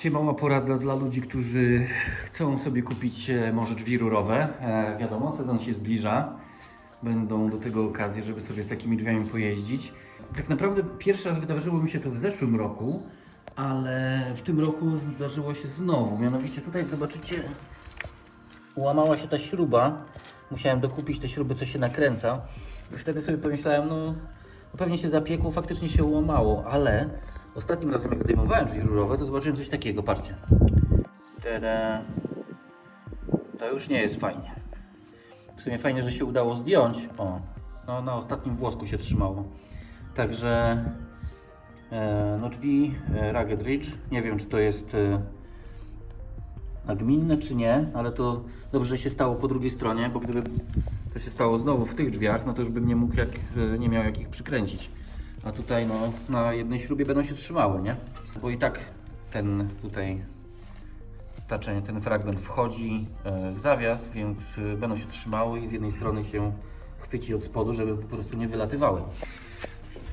Dzisiaj mała porada dla ludzi, którzy chcą sobie kupić e, może drzwi rurowe. E, wiadomo, sezon się zbliża. Będą do tego okazje, żeby sobie z takimi drzwiami pojeździć. Tak naprawdę pierwszy raz wydarzyło mi się to w zeszłym roku, ale w tym roku zdarzyło się znowu. Mianowicie tutaj, zobaczycie, łamała się ta śruba. Musiałem dokupić te śruby, co się nakręca. I wtedy sobie pomyślałem, no, no pewnie się zapiekło, faktycznie się łamało, ale ostatnim razem jak zdejmowałem drzwi rurowe, to zobaczyłem coś takiego, patrzcie. Tada. To już nie jest fajnie. W sumie fajnie, że się udało zdjąć. O, no na ostatnim włosku się trzymało. Także e, no drzwi e, Rugged Ridge, nie wiem czy to jest e, nagminne czy nie, ale to dobrze, że się stało po drugiej stronie, bo gdyby to się stało znowu w tych drzwiach, no to już bym nie mógł, jak, e, nie miał jak ich przykręcić. A tutaj no, na jednej śrubie będą się trzymały, nie? Bo i tak ten tutaj ten fragment wchodzi e, w zawias, więc e, będą się trzymały i z jednej strony się chwyci od spodu, żeby po prostu nie wylatywały.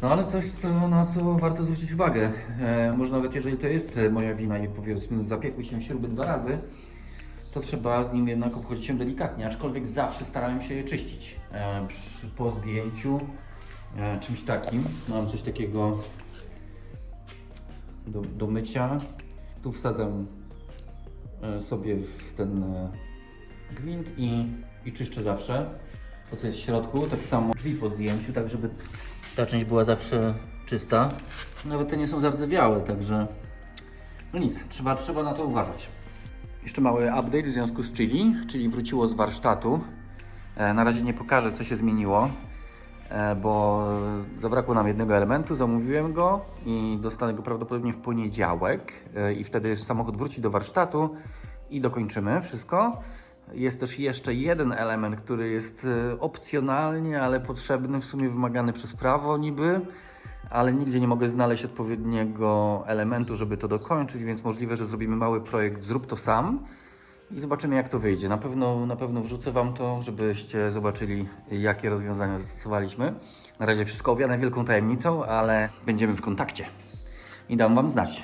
No ale coś, co, na co warto zwrócić uwagę. E, może nawet jeżeli to jest e, moja wina i powiedzmy zapiekły się śruby dwa razy, to trzeba z nim jednak obchodzić się delikatnie, aczkolwiek zawsze starałem się je czyścić. E, przy, po zdjęciu czymś takim. Mam coś takiego do, do mycia. Tu wsadzam e, sobie w ten e, gwint i, i czyszczę zawsze to, co jest w środku. Tak samo drzwi po zdjęciu, tak żeby ta część była zawsze czysta. Nawet te nie są zardzewiałe, także no nic, trzeba, trzeba na to uważać. Jeszcze mały update w związku z Chili, czyli wróciło z warsztatu. E, na razie nie pokażę, co się zmieniło, e, bo zabrakło nam jednego elementu, zamówiłem go i dostanę go prawdopodobnie w poniedziałek e, i wtedy samochód wróci do warsztatu i dokończymy wszystko. Jest też jeszcze jeden element, który jest e, opcjonalnie, ale potrzebny, w sumie wymagany przez prawo niby, ale nigdzie nie mogę znaleźć odpowiedniego elementu, żeby to dokończyć, więc możliwe, że zrobimy mały projekt Zrób to sam i zobaczymy jak to wyjdzie. Na pewno, na pewno wrzucę Wam to, żebyście zobaczyli jakie rozwiązania zastosowaliśmy. Na razie wszystko owiane wielką tajemnicą, ale będziemy w kontakcie i dam Wam znać.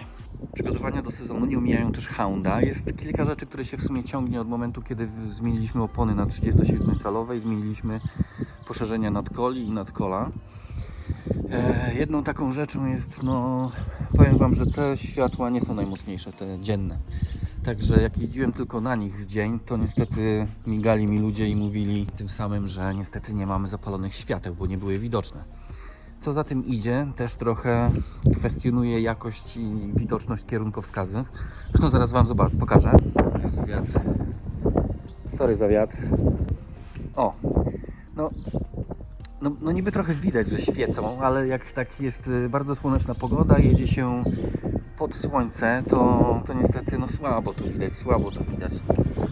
Przygotowania do sezonu nie omijają też Hounda. Jest kilka rzeczy, które się w sumie ciągnie od momentu, kiedy zmieniliśmy opony na 37-calowe i zmieniliśmy poszerzenia nadkoli i nadkola. E, jedną taką rzeczą jest, no, powiem Wam, że te światła nie są najmocniejsze, te dzienne. Także jak jeździłem tylko na nich w dzień, to niestety migali mi ludzie i mówili tym samym, że niestety nie mamy zapalonych świateł, bo nie były widoczne. Co za tym idzie, też trochę kwestionuje jakość i widoczność kierunkowskazów. Zresztą zaraz Wam pokażę. Jest wiatr. Sorry za wiatr. O, no, no, no niby trochę widać, że świecą, ale jak tak jest y, bardzo słoneczna pogoda, jedzie się pod słońce, to, to niestety no słabo to widać, słabo to widać.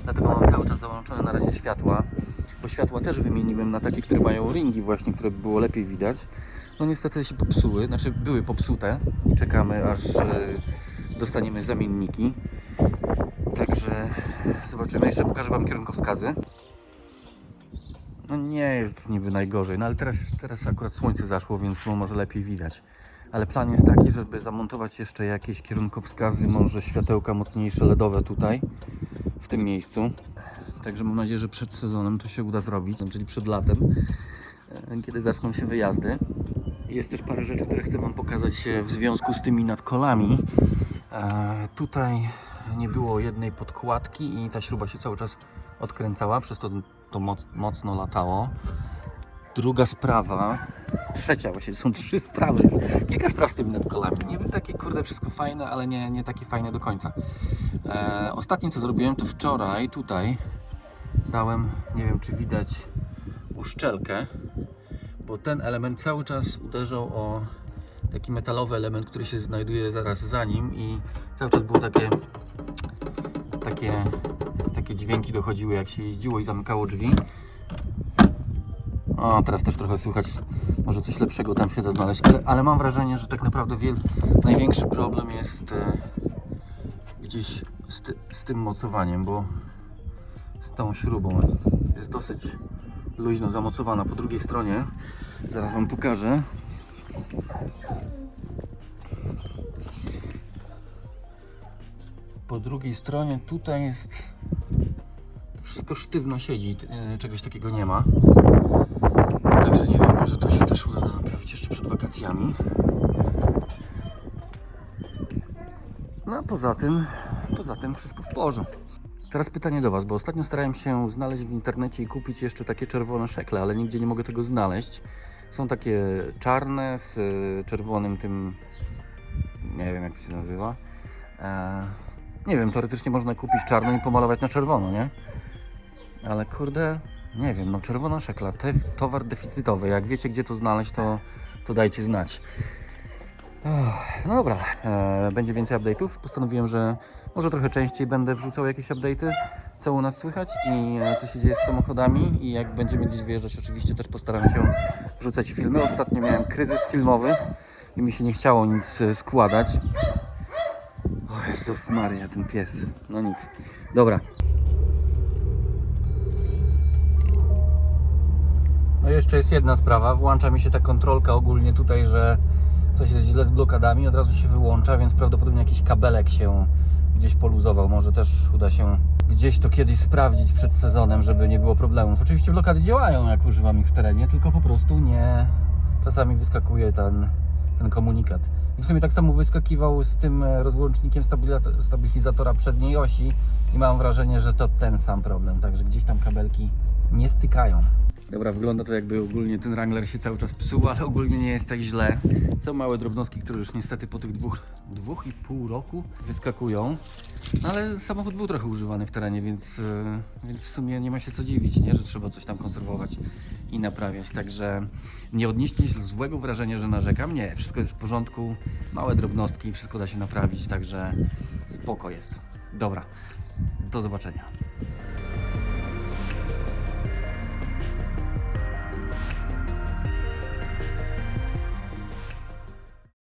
Dlatego mam cały czas załączone na razie światła, bo światła też wymieniłem na takie, które mają ringi właśnie, które by było lepiej widać. No niestety się popsuły, znaczy były popsute i czekamy aż y, dostaniemy zamienniki. Także zobaczymy, jeszcze pokażę Wam kierunkowskazy. No nie jest niby najgorzej, no ale teraz, teraz akurat słońce zaszło, więc no może lepiej widać. Ale plan jest taki, żeby zamontować jeszcze jakieś kierunkowskazy, może światełka mocniejsze LEDowe tutaj, w tym miejscu. Także mam nadzieję, że przed sezonem to się uda zrobić, czyli przed latem, e, kiedy zaczną się wyjazdy. Jest też parę rzeczy, które chcę Wam pokazać e, w związku z tymi nadkolami. E, tutaj nie było jednej podkładki i ta śruba się cały czas odkręcała, przez to to moc, mocno latało. Druga sprawa, trzecia właśnie, są trzy sprawy, jest kilka spraw z tymi nadkolami. Niby takie kurde wszystko fajne, ale nie, nie takie fajne do końca. E, ostatnie co zrobiłem to wczoraj tutaj dałem, nie wiem czy widać, uszczelkę, bo ten element cały czas uderzał o taki metalowy element, który się znajduje zaraz za nim i cały czas było takie takie, takie dźwięki dochodziły jak się jeździło i zamykało drzwi. O, teraz też trochę słychać, może coś lepszego tam się da znaleźć, ale, ale mam wrażenie, że tak naprawdę wiel, największy problem jest e, gdzieś z, ty, z tym mocowaniem, bo z tą śrubą jest dosyć luźno zamocowana po drugiej stronie. Zaraz Wam pokażę. po drugiej stronie tutaj jest wszystko sztywno siedzi, e, czegoś takiego nie ma. Także nie wiem, może to się też uda naprawić jeszcze przed wakacjami. No a poza tym, poza tym wszystko w porządku. Teraz pytanie do Was, bo ostatnio starałem się znaleźć w internecie i kupić jeszcze takie czerwone szekle, ale nigdzie nie mogę tego znaleźć. Są takie czarne z e, czerwonym tym, nie wiem jak to się nazywa. E, nie wiem, teoretycznie można kupić czarną i pomalować na czerwono, nie? Ale kurde, nie wiem, no czerwona szekla, te, towar deficytowy. Jak wiecie, gdzie to znaleźć, to, to dajcie znać. No dobra, e, będzie więcej update'ów. Postanowiłem, że może trochę częściej będę wrzucał jakieś update'y, co u nas słychać i e, co się dzieje z samochodami. I jak będziemy gdzieś wyjeżdżać, oczywiście też postaram się wrzucać filmy. Ostatnio miałem kryzys filmowy i mi się nie chciało nic e, składać. O Jezus Maria, ten pies. No nic. Dobra, jeszcze jest jedna sprawa, włącza mi się ta kontrolka ogólnie tutaj, że coś jest źle z blokadami, od razu się wyłącza, więc prawdopodobnie jakiś kabelek się gdzieś poluzował. Może też uda się gdzieś to kiedyś sprawdzić przed sezonem, żeby nie było problemów. Oczywiście blokady działają, jak używam ich w terenie, tylko po prostu nie... Czasami wyskakuje ten, ten komunikat. I w sumie tak samo wyskakiwał z tym e, rozłącznikiem stabilizato- stabilizatora przedniej osi i mam wrażenie, że to ten sam problem, także gdzieś tam kabelki nie stykają. Dobra, wygląda to jakby ogólnie ten Wrangler się cały czas psuł, ale ogólnie nie jest tak źle. Są małe drobnostki, które już niestety po tych dwóch, dwóch i pół roku wyskakują. Ale samochód był trochę używany w terenie, więc, e, więc w sumie nie ma się co dziwić, nie? że trzeba coś tam konserwować i naprawiać. Także nie odnieście złego wrażenia, że narzekam. Nie, wszystko jest w porządku. Małe drobnostki, wszystko da się naprawić, także spoko jest. Dobra, do zobaczenia.